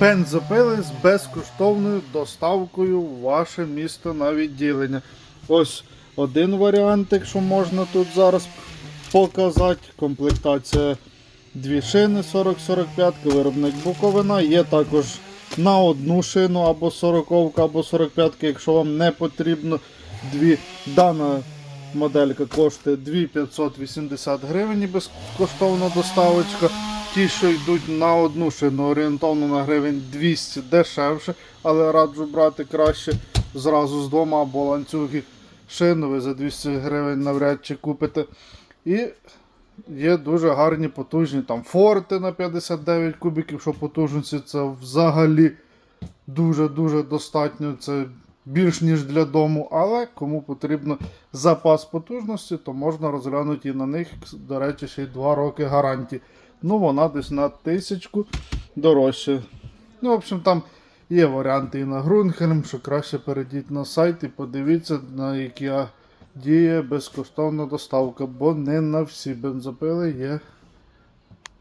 бензопили з безкоштовною доставкою в ваше місто на відділення. Ось один варіант, якщо можна тут зараз показати. Комплектація дві шини 40-45, виробник Буковина. Є також на одну шину або 40 або 45, якщо вам не потрібно дві. Дана моделька коштує 2580 гривень безкоштовна доставочка. Ті, що йдуть на одну шину, орієнтовно на гривень 200 дешевше, але раджу брати краще зразу з двома або ланцюги шин ви за 200 гривень навряд чи купите. І є дуже гарні потужні там форти на 59 кубиків, що потужності це взагалі дуже-дуже достатньо. Це більш ніж для дому, але кому потрібно запас потужності, то можна розглянути і на них, до речі, ще й 2 роки гарантії. Ну, вона десь на тисячку дорожче. Ну, в общем, там є варіанти і на Грунхерм, що краще перейдіть на сайт і подивіться, на які діє безкоштовна доставка, бо не на всі бензопили є